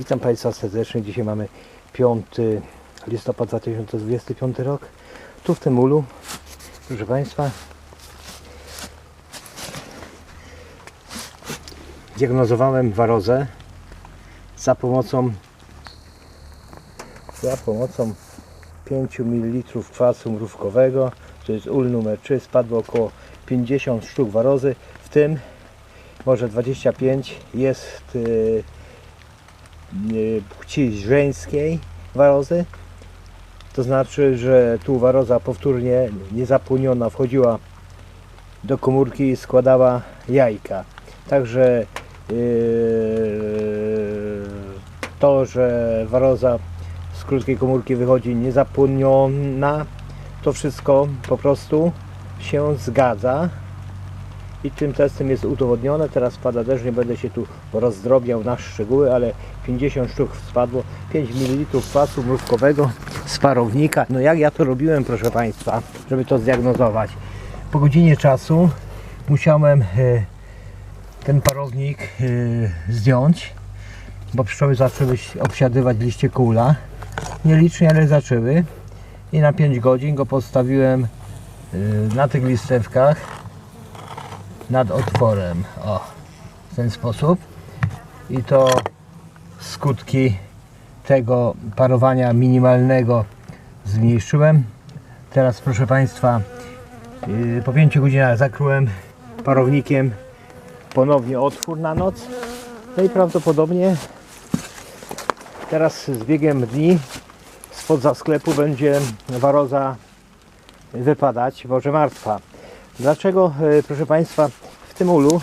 Witam Państwa serdecznie. Dzisiaj mamy 5 listopad 2025 rok. Tu w tym ulu, proszę Państwa, diagnozowałem warozę za pomocą za pomocą 5 ml kwasu mrówkowego. To jest ul numer 3. Spadło około 50 sztuk warozy, w tym może 25 jest yy, płci żeńskiej warozy. To znaczy, że tu waroza powtórnie niezapłoniona wchodziła do komórki i składała jajka. Także yy, to, że waroza z krótkiej komórki wychodzi niezapłoniona, to wszystko po prostu się zgadza i tym testem jest udowodnione. Teraz spada deszcz, nie będę się tu rozdrobiał na szczegóły, ale 50 sztuk spadło, 5 ml kwasu mrówkowego z parownika. No jak ja to robiłem, proszę Państwa, żeby to zdiagnozować. Po godzinie czasu musiałem e, ten parownik e, zdjąć, bo pszczoły zaczęły obsiadywać liście kula. Nielicznie, ale zaczęły. I na 5 godzin go postawiłem e, na tych listewkach nad otworem. O, w ten sposób. I to skutki tego parowania minimalnego zmniejszyłem. Teraz proszę Państwa, yy, po 5 godzinach zakryłem parownikiem ponownie otwór na noc. No i prawdopodobnie teraz z biegiem dni spod sklepu będzie waroza wypadać, może martwa. Dlaczego, e, proszę Państwa, w tym ulu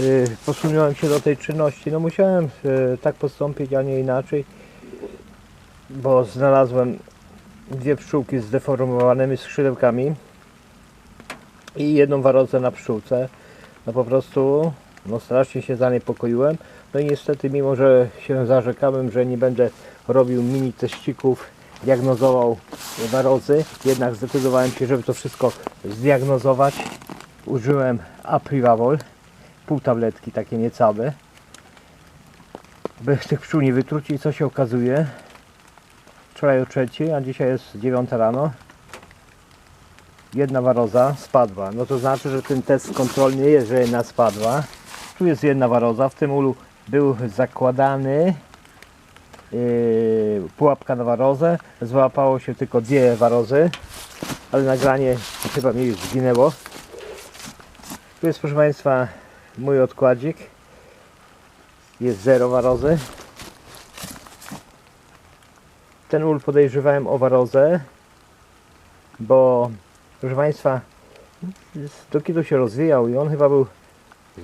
e, posunąłem się do tej czynności? No musiałem e, tak postąpić, a nie inaczej, bo znalazłem dwie pszczółki z zdeformowanymi skrzydełkami i jedną warozę na pszczółce. No po prostu no strasznie się zaniepokoiłem. No i niestety, mimo że się zarzekałem, że nie będę robił mini teścików, diagnozował warozy, jednak zdecydowałem się, żeby to wszystko zdiagnozować. Użyłem Aprivavol, pół tabletki, takie niecałe, by tych pszczół nie wytrucić. Co się okazuje? Wczoraj o trzeciej, a dzisiaj jest 9 rano. Jedna waroza spadła. No to znaczy, że ten test kontrolny jest, że jedna spadła. Tu jest jedna waroza. W tym ulu był zakładany pułapka na warozę. Złapało się tylko dwie warozy, ale nagranie chyba mi już zginęło. Tu jest proszę Państwa mój odkładzik. Jest zero warozy. Ten ul podejrzewałem o warozę, bo proszę Państwa do kiedy się rozwijał i on chyba był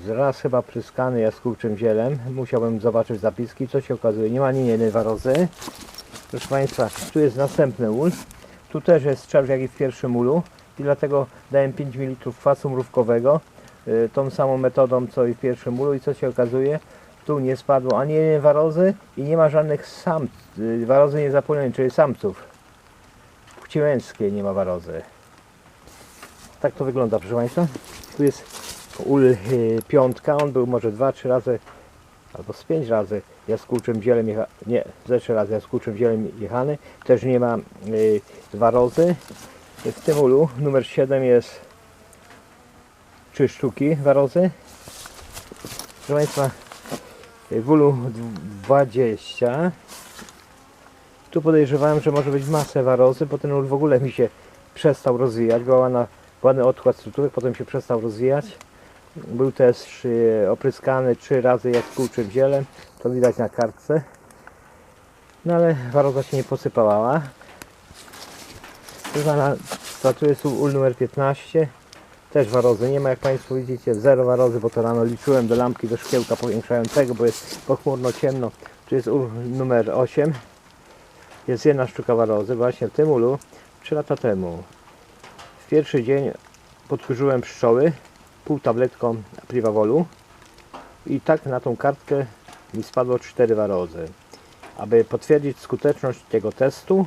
raz chyba pryskany jaskółczym zielem. Musiałbym zobaczyć zapiski, co się okazuje. Nie ma ani jednej warozy. Proszę Państwa, tu jest następny ul. Tu też jest czerw jak i w pierwszym ulu i dlatego dałem 5 ml kwasu mrówkowego y, tą samą metodą co i w pierwszym ulu i co się okazuje? Tu nie spadło ani jednej warozy i nie ma żadnych sam, y, warozy niezapłonionej, czyli samców. Płci męskiej nie ma warozy. Tak to wygląda, proszę Państwa. Tu jest ul piątka, on był może 2-3 razy albo z 5 razy jaskółczym zielem jecha, nie, ze 3 razy jaskółczym zielem jechany. Też nie ma y, warozy. W tym ulu numer 7 jest 3 sztuki warozy. Proszę Państwa, w ulu 20 tu podejrzewałem, że może być masę warozy, bo ten ul w ogóle mi się przestał rozwijać, była ładna, ładny odkład strukturek, potem się przestał rozwijać. Był też y, opryskany trzy razy jaskółczym zielem, to widać na kartce. No ale waroza się nie posypała. Tu jest ul numer 15. Też warozy nie ma, jak Państwo widzicie, zero warozy, bo to rano liczyłem do lampki, do szkiełka powiększającego, bo jest pochmurno ciemno. Tu jest ul numer 8. Jest jedna sztuka warozy, właśnie w tym ulu 3 lata temu. W pierwszy dzień podkurzyłem pszczoły pół tabletką Privavolu i tak na tą kartkę mi spadło 4 warozy. Aby potwierdzić skuteczność tego testu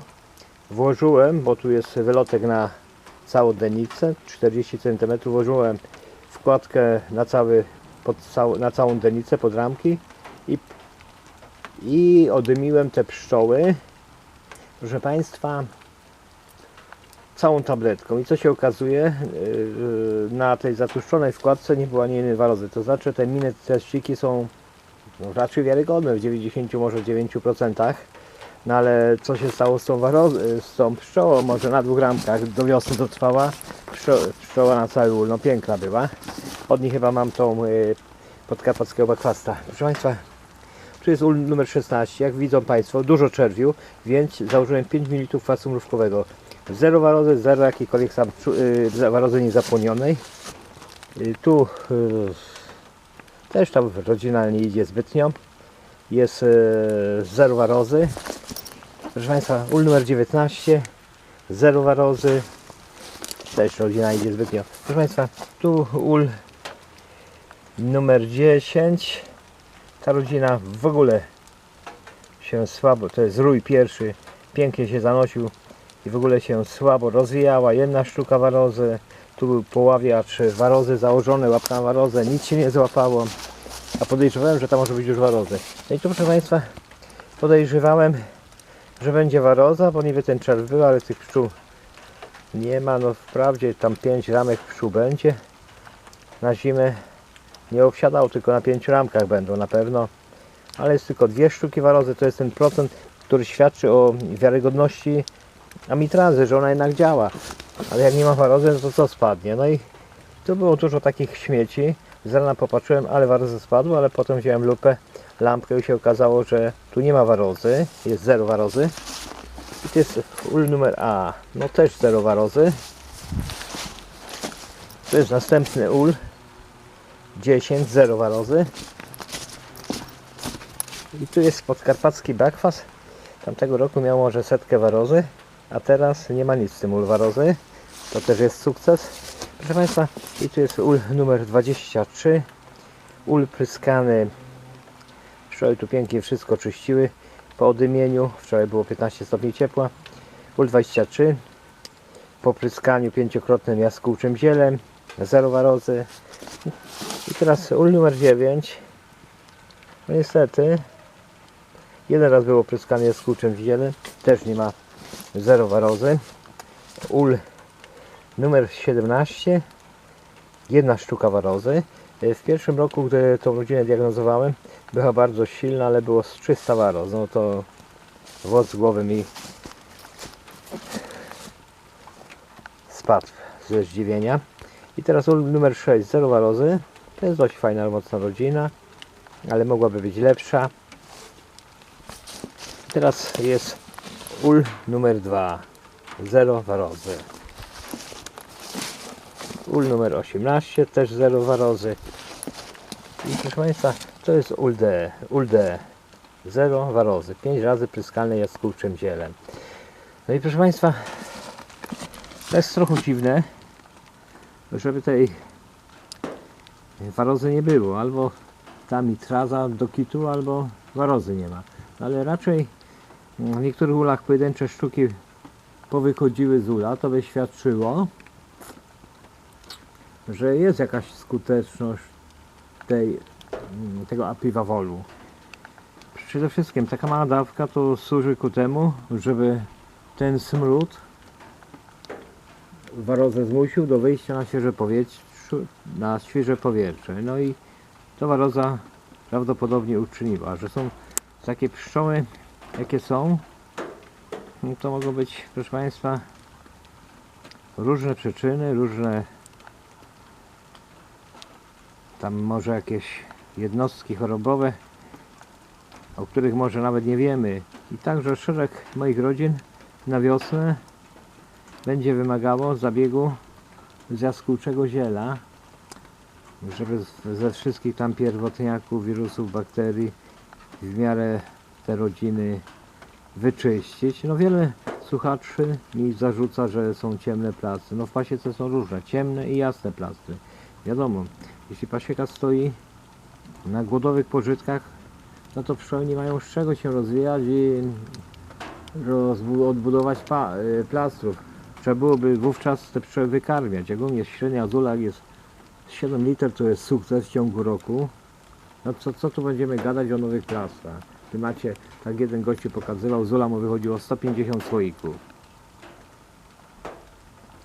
włożyłem, bo tu jest wylotek na całą denicę, 40 cm, włożyłem wkładkę na, cały, cał, na całą denicę pod ramki i, i odymiłem te pszczoły, proszę Państwa, całą tabletką. I co się okazuje, yy, na tej zatłuszczonej wkładce nie było ani jednej warozy. To znaczy te miny teściki są no, raczej wiarygodne w 90 może 9%. No ale co się stało z tą, waro- z tą pszczołą? Może na dwóch ramkach do wiosny dotrwała. Pszczo- pszczoła na cały ul, no piękna była. Od niej chyba mam tą y, podkarpackiego bakwasta. Proszę Państwa, tu jest ul numer 16. Jak widzą Państwo, dużo czerwiu, więc założyłem 5 ml kwasu mrówkowego. Zero warozy, zero jakiejkolwiek sam czu- y, warozy niezapłonionej. Y, tu y, też tam rodzina nie idzie zbytnio. Jest y, zero warozy. Proszę Państwa, ul numer 19. Zero warozy. Też rodzina idzie zbytnio. Proszę Państwa, tu ul numer 10. Ta rodzina w ogóle się słabo, to jest rój pierwszy, pięknie się zanosił i w ogóle się słabo rozwijała. Jedna sztuka warozy, tu był poławiacz warozy założony, łapka warozę, nic się nie złapało. A podejrzewałem, że tam może być już warozy. No i tu proszę Państwa, podejrzewałem, że będzie waroza, bo niby ten czerw był, ale tych pszczół nie ma. No wprawdzie tam 5 ramek pszczół będzie na zimę. Nie obsiadał, tylko na 5 ramkach będą na pewno. Ale jest tylko dwie sztuki warozy, to jest ten procent, który świadczy o wiarygodności amitrazy, że ona jednak działa. Ale jak nie ma warozy, no to co spadnie? No i tu było dużo takich śmieci. Z rana popatrzyłem, ale warozy spadły, ale potem wziąłem lupę, lampkę i się okazało, że tu nie ma warozy, jest zero warozy. I to jest ul numer A, no też zero warozy. To jest następny ul, 10, zero warozy. I tu jest podkarpacki bakwas. Tamtego roku miał może setkę warozy, a teraz nie ma nic w tym ul warozy. To też jest sukces. Proszę Państwa, i tu jest ul numer 23. Ul pryskany. Wczoraj tu pięknie wszystko czyściły po odymieniu. Wczoraj było 15 stopni ciepła. Ul 23. Po pryskaniu pięciokrotnym jaskółczym zielem. Zero warozy. I teraz ul numer 9. No niestety. Jeden raz było pryskany jaskółczym zielem. Też nie ma zero warozy. Ul numer 17 jedna sztuka warozy w pierwszym roku, gdy tą rodzinę diagnozowałem była bardzo silna, ale było z 300 waroz no to włos z głowy mi spadł ze zdziwienia i teraz ul numer 6 zero warozy to jest dość fajna, mocna rodzina ale mogłaby być lepsza. Teraz jest ul numer 2 zero warozy. Ul numer 18 też zero warozy. I proszę Państwa to jest ul D, ul D. Zero warozy. 5 razy pryskalne jaskółczym zielem. No i proszę Państwa to jest trochę dziwne żeby tej warozy nie było. Albo ta mitraza do kitu albo warozy nie ma. Ale raczej w niektórych ulach pojedyncze sztuki powychodziły z ula. To by świadczyło że jest jakaś skuteczność tej, mm, tego apiwawolu. Przede wszystkim taka mała dawka to służy ku temu, żeby ten smród warozę zmusił do wyjścia na świeże powietrze, na świeże powietrze. No i to waroza prawdopodobnie uczyniła, że są takie pszczoły, jakie są, no to mogą być, proszę Państwa, różne przyczyny, różne tam może jakieś jednostki chorobowe, o których może nawet nie wiemy. I także szereg moich rodzin na wiosnę będzie wymagało zabiegu jaskółczego ziela, żeby ze wszystkich tam pierwotniaków, wirusów, bakterii w miarę te rodziny wyczyścić. No wiele słuchaczy mi zarzuca, że są ciemne plastry. No w pasiece są różne, ciemne i jasne plastry. Wiadomo, jeśli pasieka stoi na głodowych pożytkach, no to pszczoły nie mają z czego się rozwijać i odbudować y, plastrów. Trzeba byłoby wówczas te pszczoły wykarmiać. Jak u mnie średnia z ulag jest 7 liter, to jest sukces w ciągu roku. No co, co tu będziemy gadać o nowych plastrach? klimacie, tak jeden gościu pokazywał, Zula mu wychodziło 150 słoików.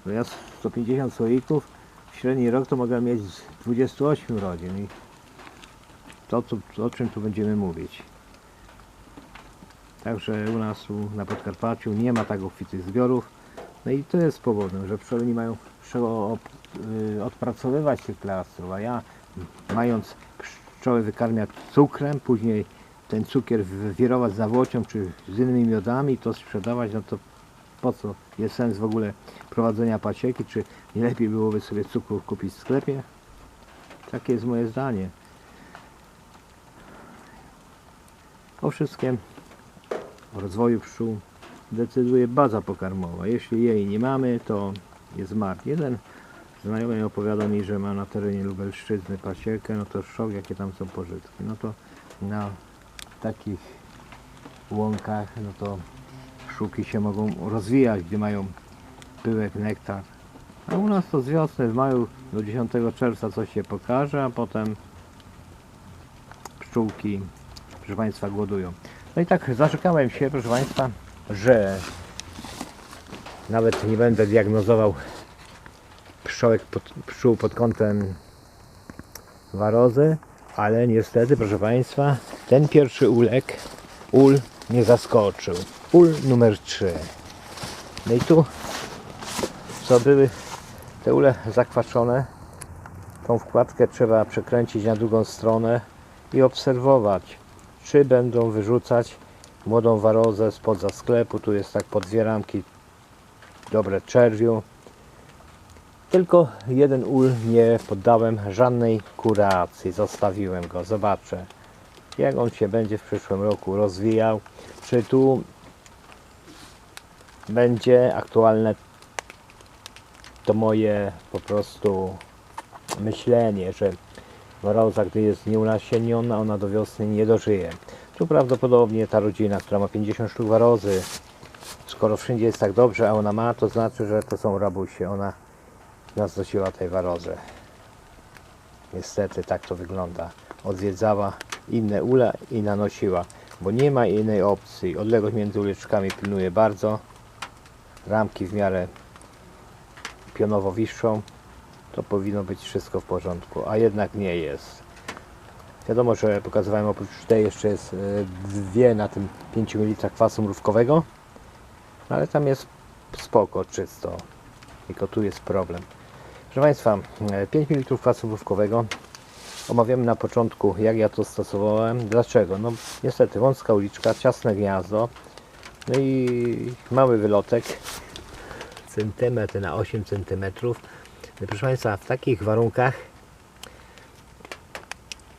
No ja 150 słoików, w średni rok to mogę mieć z 28 rodzin i to, o czym tu będziemy mówić. Także u nas na Podkarpaciu nie ma tak obfitych zbiorów. No i to jest powodem, że pszczoły mają op- y, odpracowywać tych plastrów, a ja mając pszczoły wykarmiać cukrem, później ten cukier wirować z awłocią czy z innymi miodami, to sprzedawać, no to po co jest sens w ogóle prowadzenia pasieki, czy nie lepiej byłoby sobie cukru kupić w sklepie? Takie jest moje zdanie. O wszystkim o rozwoju pszczół decyduje baza pokarmowa. Jeśli jej nie mamy, to jest mark. Jeden znajomy opowiada mi, że ma na terenie Lubelszczyzny pasiekę, no to szok, jakie tam są pożytki. No to na takich łąkach, no to pszczółki się mogą rozwijać, gdy mają pyłek, nektar. A u nas to z wiosny, w maju do 10 czerwca coś się pokaże, a potem pszczółki, proszę Państwa, głodują. No i tak zarzekałem się, proszę Państwa, że nawet nie będę diagnozował pszczołek pod, pszczół pod kątem warozy, ale niestety, proszę Państwa, ten pierwszy ulek, ul mnie zaskoczył. Ul numer 3. No i tu co były te ule zakwaszone, tą wkładkę trzeba przekręcić na drugą stronę i obserwować, czy będą wyrzucać młodą warozę spod sklepu. Tu jest tak pod dwie ramki dobre czerwiu. Tylko jeden ul nie poddałem żadnej kuracji. Zostawiłem go. Zobaczę, jak on się będzie w przyszłym roku rozwijał. Czy tu będzie aktualne to moje po prostu myślenie, że waroza, gdy jest nieunasieniona, ona do wiosny nie dożyje. Tu prawdopodobnie ta rodzina, która ma 50 sztuk warozy, skoro wszędzie jest tak dobrze, a ona ma, to znaczy, że to są rabusie. Ona nas nosiła tej warozy. Niestety tak to wygląda. Odwiedzała inne ule i nanosiła, bo nie ma innej opcji. Odległość między uliczkami pilnuje bardzo. Ramki w miarę pionowo wiszczą. To powinno być wszystko w porządku, a jednak nie jest. Wiadomo, że pokazywałem oprócz tej jeszcze jest e, dwie na tym 5 ml kwasu mrówkowego, no ale tam jest spoko, czysto. Tylko tu jest problem. Proszę Państwa, e, 5 ml kwasu mrówkowego omawiamy na początku, jak ja to stosowałem. Dlaczego? No niestety wąska uliczka, ciasne gniazdo, no i mały wylotek, centymetr na 8 centymetrów. Proszę Państwa, w takich warunkach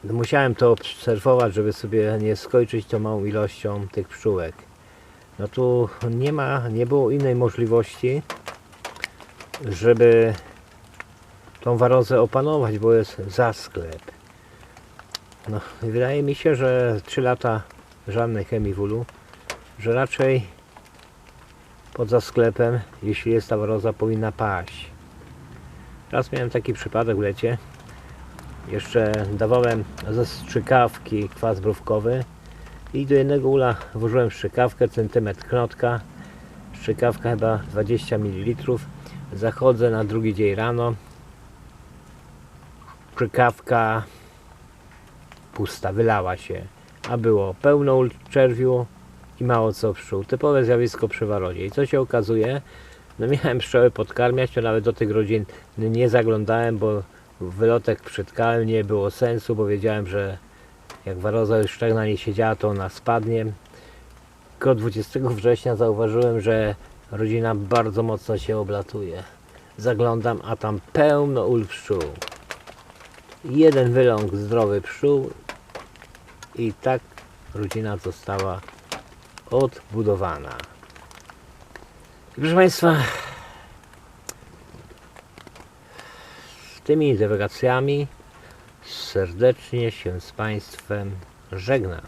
musiałem to obserwować, żeby sobie nie skończyć tą małą ilością tych pszczółek. No tu nie ma, nie było innej możliwości, żeby tą warozę opanować, bo jest za sklep. No, wydaje mi się, że 3 lata żadnej chemii w ulu, że raczej poza sklepem, jeśli jest ta waroza, powinna paść. Raz miałem taki przypadek w lecie. Jeszcze dawałem ze strzykawki kwas brówkowy i do jednego ula włożyłem strzykawkę, centymetr knotka. Strzykawka chyba 20 ml. Zachodzę na drugi dzień rano. Strzykawka pusta, wylała się. A było pełno ul czerwiu i mało co pszczół. Typowe zjawisko przy warozie. I co się okazuje? No miałem pszczoły podkarmiać, to nawet do tych rodzin nie zaglądałem, bo wylotek przytkałem, nie było sensu, bo wiedziałem, że jak waroza już tak na niej siedziała, to ona spadnie. Tylko 20 września zauważyłem, że rodzina bardzo mocno się oblatuje. Zaglądam, a tam pełno ul pszczół. Jeden wyląg zdrowy pszczół i tak rodzina została odbudowana. I Proszę Państwa, z tymi dywagacjami serdecznie się z Państwem żegnam.